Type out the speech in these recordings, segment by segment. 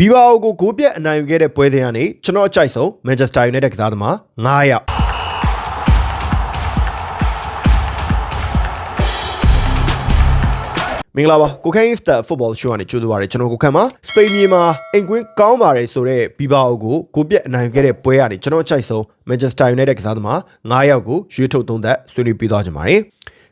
ဘီဘာအိုကိုဂိုးပြက်အနိုင်ယူခဲ့တဲ့ပွဲစဉ်ကနေကျွန်တော်အကြိုက်ဆုံးမန်ချက်စတာယူနိုက်တက်ကစားသမား9ယောက်မင်္ဂလာပါကိုခိုင်းစတာဖုတ်ဘောရှိုးကနေကြိုးသွားရတယ်ကျွန်တော်ကိုခန့်ပါစပိန်မြေမှာအိမ်ကွင်းကောင်းပါတယ်ဆိုတော့ဘီဘာအိုကိုဂိုးပြက်အနိုင်ယူခဲ့တဲ့ပွဲကနေကျွန်တော်အကြိုက်ဆုံးမန်ချက်စတာယူနိုက်တက်ကစားသမား9ယောက်ကိုရွေးထုတ်သုံးသက်ဆွေးနွေးပြီးသွားကြပါမယ်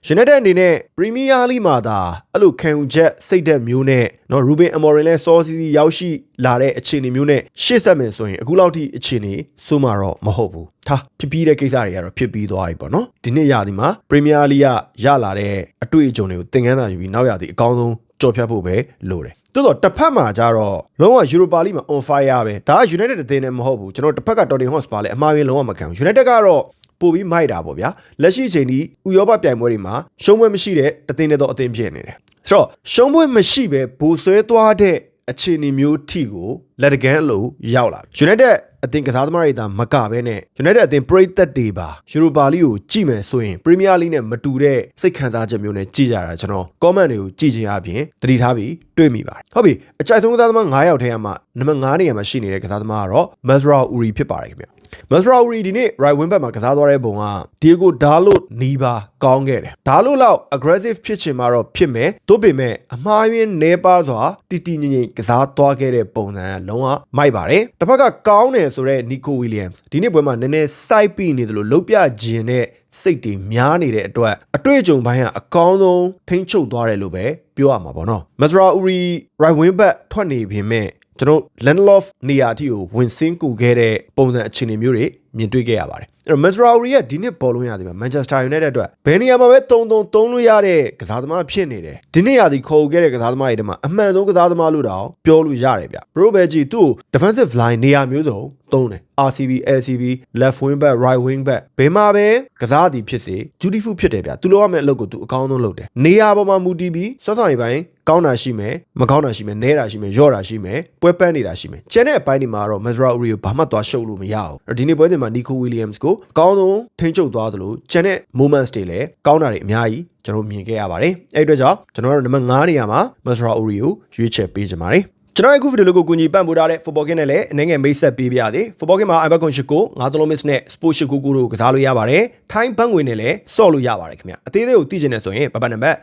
ယူနိုက်တက်အနေနဲ့ပရီးမီးယားလိမှာသာအဲ့လိုခံယူချက်စိတ်သက်မျိုးနဲ့နော်ရူဘင်အမော်ရင်လဲစောစီစီရောက်ရှိလာတဲ့အခြေအနေမျိုးနဲ့ရှေ့ဆက်မယ်ဆိုရင်အခုလောက်ထိအခြေအနေဆိုးမှာတော့မဟုတ်ဘူး။ထားဖြစ်ပြီးတဲ့ကိစ္စတွေကတော့ဖြစ်ပြီးသွားပြီပေါ့နော်။ဒီနေ့ရာသီမှာပရီးမီးယားလိကရလာတဲ့အတွေ့အကြုံတွေကိုသင်ခန်းစာယူပြီးနောက်ရာသီအကောင်းဆုံးကြော်ဖြတ်ဖို့ပဲလိုတယ် တိုးတော့တစ်ဖက်မှာကျတော့လုံးဝယူရိုပါလိမှာ on fire ပဲဒါက United အသင်းနဲ့မဟုတ်ဘူးကျွန်တော်တစ်ဖက်က Tottenham Hotspur လည်းအမှားရင်းလုံးဝမခံဘူး United ကတော့ပို့ပြီးမိုက်တာပေါ့ဗျာလက်ရှိအချိန်ဒီဥရောပပြိုင်ပွဲတွေမှာရှုံးပွဲမရှိတဲ့တသင်းနဲ့တော့အသင်းဖြစ်နေတယ်ဆိုတော့ရှုံးပွဲမရှိပဲဘူဆွဲသွားတဲ့အခြေအနေမျိုးထိကိုလက်တကန်းလို့ရောက်လာ United အသင်းကစားသမားတွေဒါမကပဲနဲ့ United အသင်းပရိသတ်တွေပါယူရိုပါလိကိုကြည့်မယ်ဆိုရင် Premier League နဲ့မတူတဲ့စိတ်ခံစားချက်မျိုးနဲ့ကြည့်ကြတာကျွန်တော် comment တွေကိုကြည့်ခြင်းအပြင်သတိထားပြီးတွေ့မိပါတယ်ဟုတ်ပြီအကြိုက်ဆုံးကစားသမား9ယောက်ထဲမှာနံပါတ်9နေရာမှာရှိနေတဲ့ကစားသမားကတော့ Mazra Uri ဖြစ်ပါတယ်ခင်ဗျမက်စရာရီဒီနေ့ right wing back မှာကစားသွားတဲ့ပုံကဒီကိုဒါလို့နီးပါကောင်းခဲ့တယ်ဒါလို့လောက် aggressive ဖြစ်ချင်မှာတော့ဖြစ်မယ်သို့ပေမဲ့အမှားယွင်းနေပါစွာတီတီငိမ့်ငိမ့်ကစားသွားခဲ့တဲ့ပုံစံကလုံးဝမိုက်ပါတယ်တစ်ဖက်ကကောင်းတယ်ဆိုတော့ Nico Williams ဒီနေ့ပွဲမှာနည်းနည်းစိုက်ပြီးနေသလိုလုတ်ပြခြင်းနဲ့စိတ်တွေများနေတဲ့အတွက်အတွေ့အကြုံပိုင်းကအကောင်းဆုံးထိန်းချုပ်သွားတယ်လို့ပဲပြောရမှာပေါ့နော်မက်စရာဥရီ right wing back ထွက်နေပြင်မဲ့ကျွန်တော် Landlof နေရာအထိကိုဝင်စင်းကူခဲ့တဲ့ပုံစံအခြေအနေမျိုးတွေ မြင်တွေ့ခဲ့ရပါတယ်အဲ့တော့ Mazraoui ကဒီနှစ်ပေါ်လုံးရသည်မှာ Manchester United အတွက်ဘယ်နေရာမှာပဲတုံတုံတုံးလို့ရတဲ့ကစားသမားဖြစ်နေတယ်ဒီနှစ်ရာသီခေါ်ခဲ့တဲ့ကစားသမားတွေထဲမှာအမှန်ဆုံးကစားသမားလို့တောင်ပြောလို့ရတယ်ဗျဘရိုဘယ်ဂျီသူ့ defensive line နေရာမျိုးစုံသုံးတယ် RCB LCB left wing back right wing back ဘယ်မှာပဲကစားသည်ဖြစ်စေ dutiful ဖြစ်တယ်ဗျသူလိုရမယ့်အလုပ်ကိုသူအကောင်းဆုံးလုပ်တယ်နေရာပေါ်မှာမူတည်ပြီးစောစောရေးပိုင်းကောင်းတာရှိမယ်မကောင်းတာရှိမယ်နဲတာရှိမယ်ရော့တာရှိမယ်ပွဲပန်းနေတာရှိမယ်ကျန်တဲ့အပိုင်းတွေမှာတော့ Mazraoui ကိုဘာမှသွားရှုပ်လို့မရဘူးဒီနေ့ပွဲစဉ်မှာ Nico Williams ကိုအကောင်းဆုံးထိန်းချုပ်သွားသလိုကျန်တဲ့ moments တွေလည်းကောင်းတာတွေအများကြီးကျွန်တော်မြင်ခဲ့ရပါတယ်အဲ့ဒီအတွက်ကြောင့်ကျွန်တော်တို့နံပါတ်9နေရာမှာ Mazraoui ကိုရွေးချယ်ပေးကြပါတယ်ကျွန်တော်အခုဗီဒီယိုလေးကိုကူညီပံ့ပိုးထားတဲ့ Football Game နဲ့လည်းအနေငယ်မိတ်ဆက်ပေးပြရစေ Football Game မှာ Ibacon ရှိကို9 miss နဲ့ Sport ရှိကိုကိုတို့ကစားလို့ရပါတယ်ထိုင်းဘန်းငွေနဲ့လည်းဆော့လို့ရပါတယ်ခင်ဗျအသေးသေးကိုသိချင်တယ်ဆိုရင်ဘဘနံပါတ်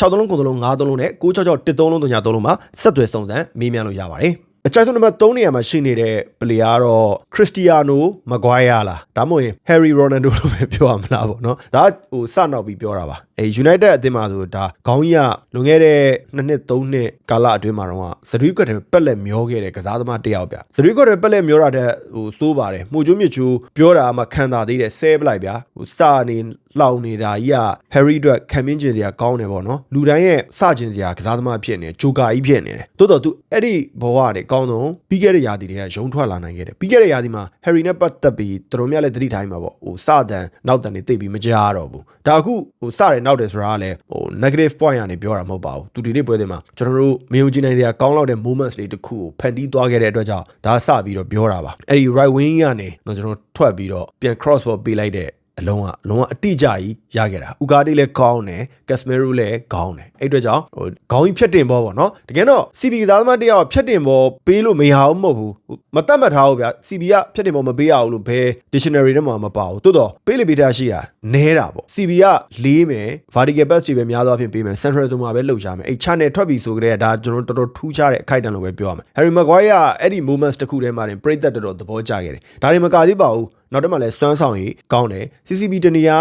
6လုံး9လုံး5လုံးနဲ့666 1လုံး3လုံးမှာဆက်သွယ်စုံစမ်းမေးမြန်းလို့ရပါတယ် အကြိုက်ဆုံးနံပါတ်3နေရာမှာရှိနေတဲ့ပလေယာကတော့ခရစ္စတီယာနိုမဂွိုင်းယာလားဒါမှမဟုတ်ရင်ဟယ်ရီရိုနန်ဒိုလို့ပဲပြောရမလားပေါ့နော်ဒါကဟိုစနောက်ပြီးပြောတာပါအဲ United အသင်းမှာဆိုဒါခေါင်းကြီးကလွန်ခဲ့တဲ့2နှစ်3နှစ်ကာလအတွင်းမှာတော့ဇရီကွက်တယ်ပက်လက်မျောခဲ့တဲ့ကစားသမားတစ်ယောက်ဗျဇရီကွက်တယ်ပက်လက်မျောတာတဲ့ဟိုစိုးပါတယ်မှုချိုးမြချိုးပြောတာမှခံတာသေးတယ်ဆဲပလိုက်ဗျာဟိုစာနေလောင်နေတာကြီးက Harry အတွက်ခံမင်းကျင်စရာကောင်းတယ်ပေါ့နော်လူတိုင်းရဲ့စကျင်စရာကစားသမားဖြစ်နေဂျိုကာကြီးဖြစ်နေတယ်တိုးတော့ तू အဲ့ဒီဘဝကနေကောင်းဆုံးပြီးခဲ့တဲ့ရာသီတွေကရုံထွက်လာနိုင်ခဲ့တယ်ပြီးခဲ့တဲ့ရာသီမှာ Harry နဲ့ပတ်သက်ပြီးတော်တော်များလည်းသတိထားမှာပေါ့ဟိုစတန်နောက်တန်တွေသိပြီးမကြားတော့ဘူးဒါအခုဟိုစတယ်နောက်တယ်ဆိုတာကလည်းဟို negative point ကနေပြောတာမဟုတ်ပါဘူးသူဒီနေ့ပွဲတွေမှာကျွန်တော်တို့မယုံကြည်နိုင်စရာကောင်းလောက်တဲ့ moments တွေတခုကိုဖန်တီးသွားခဲ့တဲ့အတွက်ကြောင့်ဒါစပြီးတော့ပြောတာပါအဲ့ဒီ right wing ကနေတော့ကျွန်တော်ထွက်ပြီးတော့ပြန် cross ball ပေးလိုက်တဲ့ အလုံးကအလုံးကအတိအကျကြီးရခဲ့တာဥကာတီလည်းကောင်းတယ်ကက်စမီရူလည်းကောင်းတယ်အဲ့အတွက်ကြောင့်ဟိုခေါင်းကြီးဖြတ်တင်ဘောပေါ့နော်တကယ်တော့ CB ကစားသမားတယောက်ဖြတ်တင်ဘောပေးလို့မရအောင်မဟုတ်ဘူးမတတ်မှတ်ထားဘူးဗျာ CB ကဖြတ်တင်ဘောမပေးရဘူးလို့ဘယ် dictionary ထဲမှာမပါဘူးတိုးတော့ပေးလေပေးတာရှိတာနဲတာပေါ့ CB ကလေးမယ် vertical pass တွေပဲများသောအားဖြင့်ပေးမယ် central တို့မှာပဲလှုပ်ရှားမယ်အဲ့ channel ထွက်ပြီဆိုကြတဲ့ဒါကျွန်တော်တော်တော်ထူးခြားတဲ့အခိုက်အတန့်လို့ပဲပြောရမယ် Harry Maguire ကအဲ့ဒီ moments တစ်ခုထဲမှာတင်ပြည့်သက်တော်တော်သဘောကျခဲ့တယ်ဒါတွေမကသေးပါဘူး နောက်တစ်မှလည်းစွမ်းဆောင်ရေးကောင်းတယ် CCB တနေရာ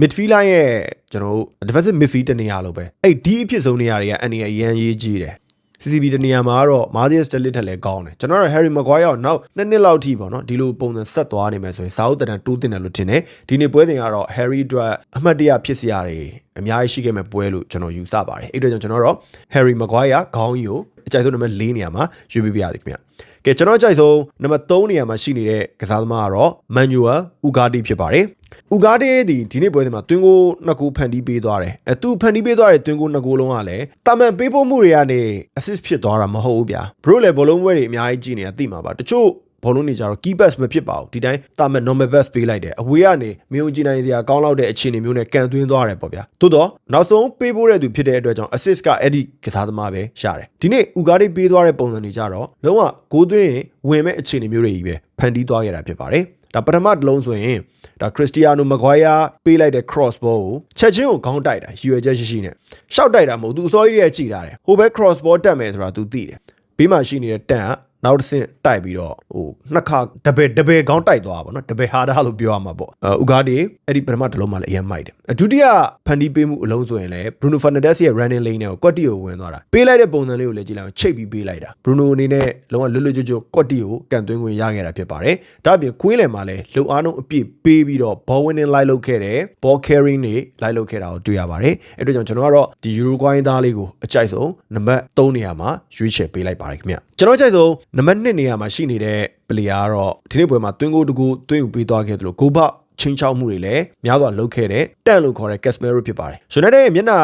midfield line ရဲ့ကျွန်တော်တို့ defensive midfield တနေရာလို့ပဲအဲ့ဒီအဖြစ်ဆုံးနေရာတွေကအန်ဒီအရန်ရေးကြီးတယ် CCB တနေရာမှာကတော့ Martius Delit ထက်လည်းကောင်းတယ်ကျွန်တော်တို့ Harry Maguire ကိုနောက်နှစ်နှစ်လောက်ထိပေါ့နော်ဒီလိုပုံစံဆက်သွားနေမယ်ဆိုရင်စာအုပ်တန်တိုးတင်တယ်လို့ထင်တယ်ဒီနေ့ပွဲစဉ်ကတော့ Harry အတွက်အမှတ်တရဖြစ်စရာတွေအများကြီးရှိခဲ့မဲ့ပွဲလို့ကျွန်တော်ယူဆပါတယ်အဲ့အတွက်ကြောင့်ကျွန်တော်တို့ Harry Maguire ခေါင်းကြီးကို အကြိုက်ဆုံးနံပါတ်၄နေရာမှာရွေးပေးပြရသည်ခင်ဗျကဲကျွန်တော်ကြိုက်ဆုံးနံပါတ်3နေရာမှာရှိနေတဲ့ကစားသမားကတော့ Manuel Ugarte ဖြစ်ပါတယ်။ Ugarte ဒီဒီနေ့ပွဲစဉ်မှာတွင်းကိုနှစ်ကူဖန်တီးပေးသွားတယ်။အဲသူဖန်တီးပေးသွားတဲ့တွင်းကိုနှစ်ကူလုံးကလည်းတာမန်ပေးပို့မှုတွေကနေ assist ဖြစ်သွားတာမဟုတ်ဘူးဗျာ။ Bro လည်းဘောလုံးပွဲတွေအများကြီးကြည့်နေတာသိမှာပါ။တချို့ ဘောလုံးတွေကြတော့ key pass မဖြစ်ပါဘူးဒီတိုင်းတာမန် normal pass ပေးလိုက်တယ်အဝေးကနေမယုံကြည်နိုင်စရာကောင်းလောက်တဲ့အခြေအနေမျိုးနဲ့ကန်သွင်းသွားတယ်ပေါ့ဗျာသို့တော့နောက်ဆုံးပေးဖို့တဲ့သူဖြစ်တဲ့အတွက်ကြောင့် assist ကအဲ့ဒီကစားသမားပဲရှာတယ်ဒီနေ့ဥကားတွေပေးသွားတဲ့ပုံစံတွေကြတော့လုံးဝဂိုးသွင်းရင်ဝင်မဲ့အခြေအနေမျိုးတွေကြီးပဲဖန်တီးသွားခဲ့တာဖြစ်ပါတယ်ဒါပထမတစ်လုံးဆိုရင်ဒါခရစ္စတီယာနိုမဂွိုင်ယာပေးလိုက်တဲ့ cross ball ကိုချက်ချင်းကိုခေါင်းတိုက်တာရည်ရွယ်ချက်ရှိရှိနဲ့ရှောက်တိုက်တာမဟုတ်သူအစောကြီးရဲ့ကြည်တာတယ်ဟိုဘက် cross ball တက်မယ်ဆိုတာ तू သိတယ်ဘေးမှာရှိနေတဲ့တန်က နောက်တစ်ဆင့်တိုက်ပြီးတော့ဟိုနှစ်ခါတပယ်တပယ်ခေါင်းတိုက်သွားပါဘောနော်တပယ်ဟာဒါလို့ပြောရမှာပေါ့အဲဥကားဒီအဲ့ဒီပထမတစ်လုံးမှလည်းအရင်မိုက်တယ်အဒုတိယဖန်တီးပေးမှုအလုံးဆိုရင်လည်း Bruno Fernandes ရဲ့ running lane နဲ့ကိုကွက်တီကိုဝင်သွားတာပေးလိုက်တဲ့ပုံစံလေးကိုလည်းကြည့်လိုက်အောင်ချိတ်ပြီးပေးလိုက်တာ Bruno အနေနဲ့လုံးဝလွတ်လွတ်ကျွတ်ကျွတ်ကွက်တီကိုကန်သွင်းခွင့်ရခဲ့တာဖြစ်ပါတယ်ဒါအပြင်ကွင်းလယ်မှာလည်းလုံအားလုံးအပြည့်ပေးပြီးတော့ ball winning လိုက်လုပ်ခဲ့တယ် ball carrying တွေလိုက်လုပ်ခဲ့တာကိုတွေ့ရပါတယ်အဲ့အတွက်ကြောင့်ကျွန်တော်ကတော့ဒီ Uruguay သားလေးကိုအကြိုက်ဆုံးနံပါတ်3နေရာမှာရွေးချယ်ပေးလိုက်ပါတယ်ခင်ဗျကျွန်တော်အကြိုက်ဆုံးနံပါတ်2နေရာမှာရှိနေတဲ့ player ကတော့ဒီနေ့ပွဲမှာတွင်းကိုတကူတွင်းယူပေးသွားခဲ့တယ်လို့ကိုဘချင်းချောက်မှုတွေလည်းများစွာလုပ်ခဲ့တဲ့တန့်လို့ခေါ်တဲ့ Casemiro ဖြစ်ပါတယ်။ United ရဲ့မျက်နှာ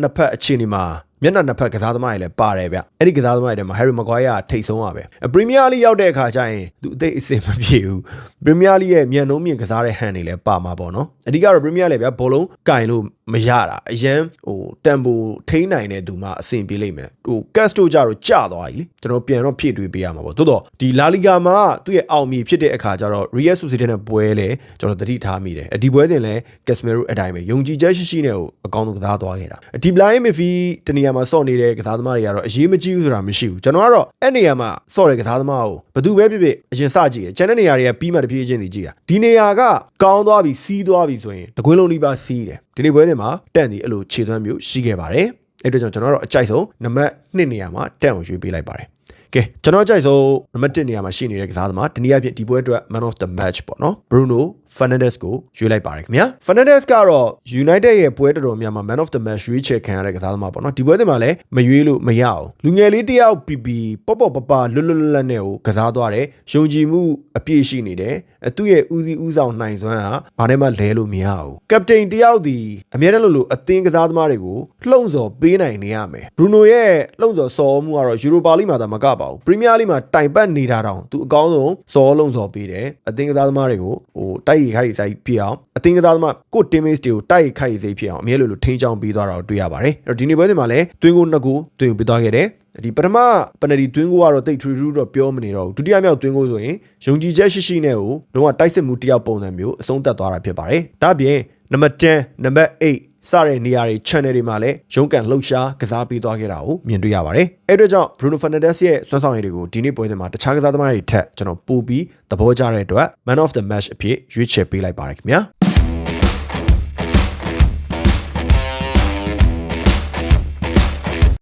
နှစ်ဖက်အခြေအနေမှာမျက်နှာနှစ်ဖက်ကစားသမားတွေလည်းပါတယ်ဗျ။အဲ့ဒီကစားသမားတွေထဲမှာ Harry Maguire ကထိတ်ဆုံးပါပဲ။ Premier League ရောက်တဲ့အခါကျရင်သူအသိအစင်မပြေဘူး။ Premier League ရဲ့မြန်နှုံးမြင့်ကစားတဲ့ဟန်တွေလည်းပါမှာပေါ့နော်။အဓိကတော့ Premier League ဗျဘောလုံးကင်လို့မရတာအရန်ဟိုတန်ပိုထိန်းနိုင်တဲ့သူမှအဆင်ပြေလိမ့်မယ်ဟို cast တို့ကြတော့ကြာသွားပြီလေကျွန်တော်ပြန်တော့ဖြည့်တွေးပေးရမှာပေါ့သို့တော့ဒီ La Liga မှာသူ့ရဲ့အောင်မြင်ဖြစ်တဲ့အခါကျတော့ Real Sociedad နဲ့ပွဲလဲကျွန်တော်သတိထားမိတယ်အဒီပွဲစဉ်လဲ Casemiro အတိုင်းပဲယုံကြည်ချက်ရှိရှိနဲ့ကိုအကောင်းဆုံးကစားသွားခဲ့တာဒီ blind midfield တနေရာမှာစော့နေတဲ့ကစားသမားတွေကတော့အရေးမကြီးဘူးဆိုတာမရှိဘူးကျွန်တော်ကတော့အဲ့နေရာမှာစော့တဲ့ကစားသမားကိုဘယ်သူပဲဖြစ်ဖြစ်အရင်စကြည့်တယ်ကျန်တဲ့နေရာတွေကပြီးမှတပြေးချင်းစီကြည့်တာဒီနေရာကကောင်းသွားပြီစီးသွားပြီဆိုရင်တကွင်းလုံးလေးပါစီးတယ်ဒီနေ့ပွဲစဉ်မှာတန့်ဒီအဲ့လိုခြေသွမ်းမျိုးရှိခဲ့ပါတယ်အဲ့အတွက်ကြောင့်ကျွန်တော်တို့အကြိုက်ဆုံးနံပါတ်2နေရာမှာတန့်ကိုရွေးပေးလိုက်ပါတယ် ကဲကျွန်တော်အကြိုက်ဆုံးနံပါတ်1နေရာမှာရှိနေတဲ့ကစားသမားတနည်းအားဖြင့်ဒီပွဲအတွက် man of the match ပေါ့နော် Bruno Fernandes ကိုရွေးလိုက်ပါတယ်ခင်ဗျာ Fernandes ကတော့ United ရဲ့ပွဲတော်တော်များမှာ man of the match ရွေးချယ်ခံရတဲ့ကစားသမားပေါ့နော်ဒီပွဲတွေမှာလည်းမရွေးလို့မရအောင်လူငယ်လေးတယောက်ပီပီပေါ့ပေါ့ပပလွတ်လွတ်လပ်လပ်နဲ့ကိုကစားသွားတယ်ယုံကြည်မှုအပြည့်ရှိနေတယ်အသူ့ရဲ့ဦးစီးဦးဆောင်နိုင်စွမ်းဟာဘာနဲ့မှလဲလို့မရဘူးကပတိန်တယောက်ဒီအများနဲ့လို့လို့အသင်းကစားသမားတွေကိုလှုံ့ဆော်ပေးနိုင်နေရမယ်ဘရူနိုရဲ့လှုံ့ဆော်စော်မှုကတော့ယူရိုပါလိမှာသာမကပါဘူးပရီးမီးယားလိမှာတိုင်ပတ်နေတာတောင်သူအကောင်းဆုံးစော်လှုံ့ဆော်ပေးတယ်အသင်းကစားသမားတွေကိုဟိုတိုက်ရိုက်ခိုက်ဆိုင်ဖြစ်အောင်အသင်းကစားသမားကို teammates တွေကိုတိုက်ရိုက်ခိုက်စိတ်ဖြစ်အောင်အမြဲလိုလိုထိန်းချောင်းပေးသွားတာကိုတွေ့ရပါတယ်အဲ့တော့ဒီနေ့ပွဲစဉ်မှာလည်းတွင်းကိုနှစ်ကိုတွင်းပေးသွားခဲ့တယ်ဒီပထမပနဒီတွင်းကိုကတော့တိတ်ထူထူတော့ပြောမနေတော့ဘူးဒုတိယမြောက်တွင်းကိုဆိုရင်ယုံကြည်ချက်ရှိရှိနဲ့ကိုလုံးဝတိုက်စစ်မှုတယောက်ပုံစံမျိုးအဆုံးသတ်သွားတာဖြစ်ပါတယ်ဒါ့အပြင်နံပါတ်10နံပါတ်8 စတဲ့နေရာတွေ channel တွေမှာလည်းရုံးကန်လှုပ်ရှားကစားပေးသွားခဲ့တာကိုမြင်တွေ့ရပါတယ်။အဲ့အတွက်ကြောင့် Bruno Fernandes ရဲ့စွမ်းဆောင်ရည်တွေကိုဒီနေ့ပွဲစဉ်မှာတခြားကစားသမားတွေထက်ကျွန်တော်ပိုပြီးသဘောကျတဲ့အတွက် Man of the Match အဖြစ်ရွေးချယ်ပေးလိုက်ပါတယ်ခင်ဗျာ။